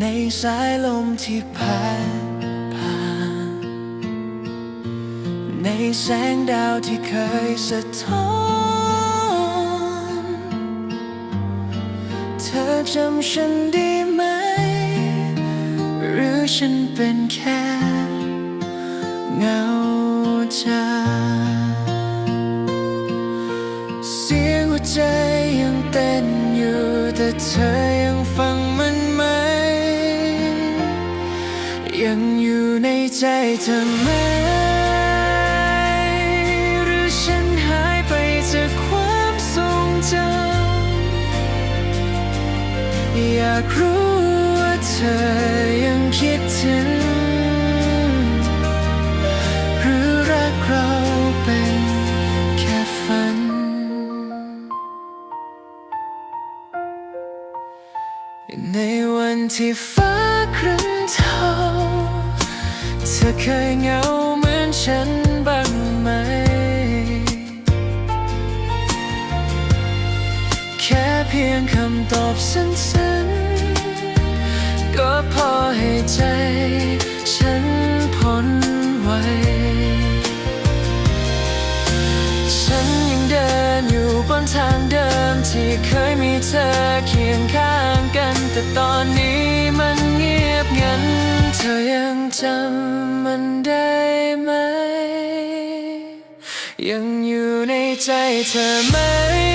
ในสายลมที่พัดผ่านในแสงดาวที่เคยสะท้อน เธอจำฉันได้ไหม หรือฉันเป็นแค่เงาจาเสียงหัวใจยังเต้นอยู่แต่เธอยัง อยู่ในใจเธอไหม หรือฉันหายไปจากความทรงจำอยากรู้ว่าเธอยังคิดถึง หรือรักเราเป็นแค่ฝัน ในวันที่ฟ้าครึ้มเทาเธอเคยเหงาเหมือนฉันบ้างไหม แค่เพียงคำตอบสั้นๆ ก็พอให้ใจ ฉันพ้นไวฉันยังเดินอยู่บนทางเดิมที่เคยมีเธอเคียงข้างกัน แต่ตอนนี้มันเงียบงัน เธอยังจำ ยังอยู่ในใจเธอไหม